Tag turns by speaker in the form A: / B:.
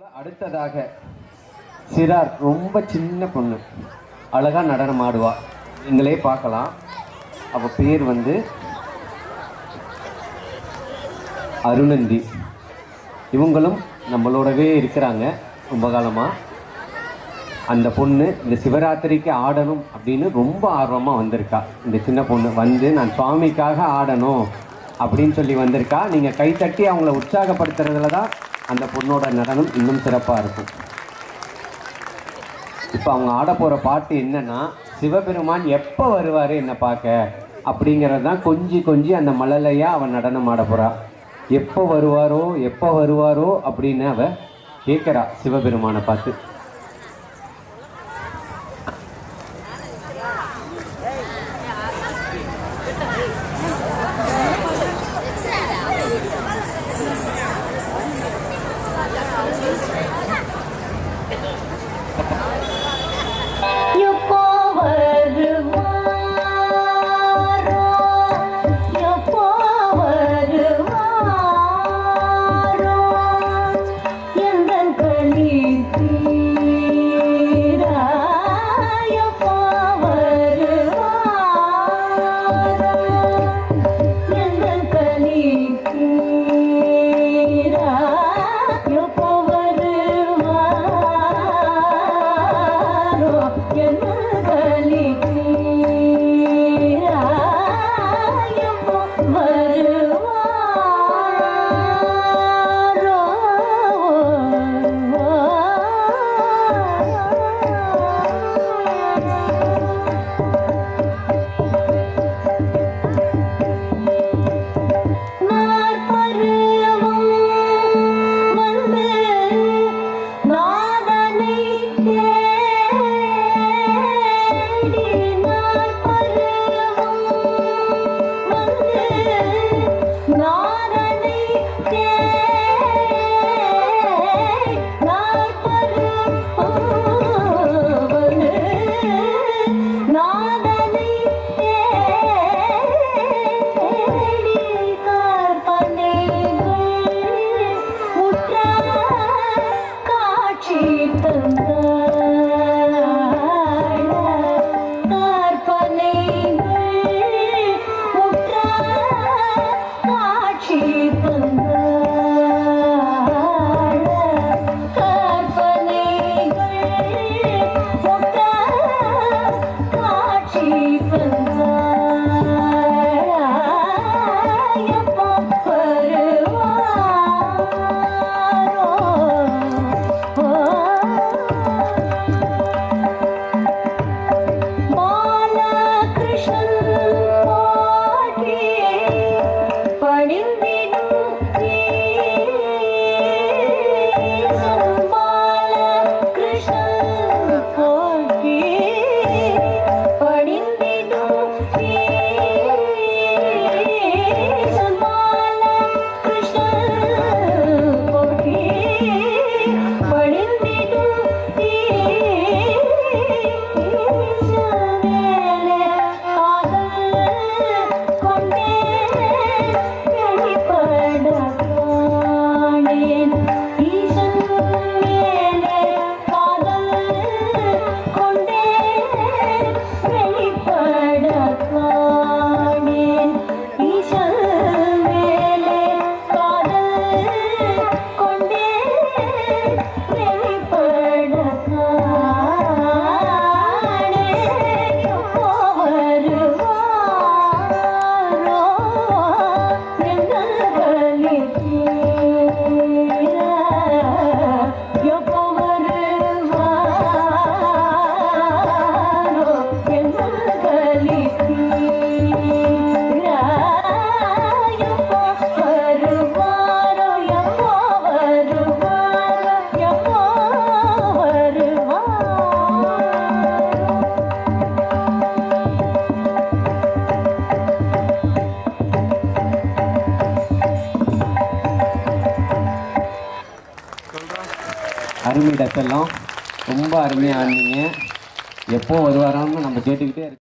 A: போல அடுத்ததாக சிறார் ரொம்ப சின்ன பொண்ணு. அழகா நடனம் ஆடுவா. நீங்களே பார்க்கலாம். அவ பேர் வந்து அருணந்தி. இவங்களும் நம்மளோடவே இருக்கிறாங்க ரொம்ப காலமாக அந்த பொண்ணு இந்த சிவராத்திரிக்கு ஆடணும் அப்படின்னு ரொம்ப ஆர்வமாக வந்திருக்கா. இந்த சின்ன பொண்ணு வந்து நான் சுவாமிக்காக ஆடணும் அப்படின்னு சொல்லி வந்திருக்கா. நீங்கள் கைத்தட்டி அவங்கள உற்சாகப்படுத்துறதுல தான் அந்த பொண்ணோட நடனம் இன்னும் சிறப்பாக இருக்கும். இப்போ அவங்க ஆட போகிற பாட்டு என்னென்னா சிவபெருமான் எப்போ வருவார் என்னை பார்க்க? அப்படிங்கிறது தான் கொஞ்சி கொஞ்சி அந்த மழலையாக அவன் நடனம் ஆட போகிறான் எப்போ வருவாரோ எப்போ வருவாரோ அப்படின்னு அவள் கேட்குறா சிவபெருமானை பார்த்து.
B: Bye.
A: அருமை டச்செல்லாம் ரொம்ப அருமையாக இருந்தீங்க எப்போ வருவாரான்னு நம்ம கேட்டுக்கிட்டே இருக்கோம்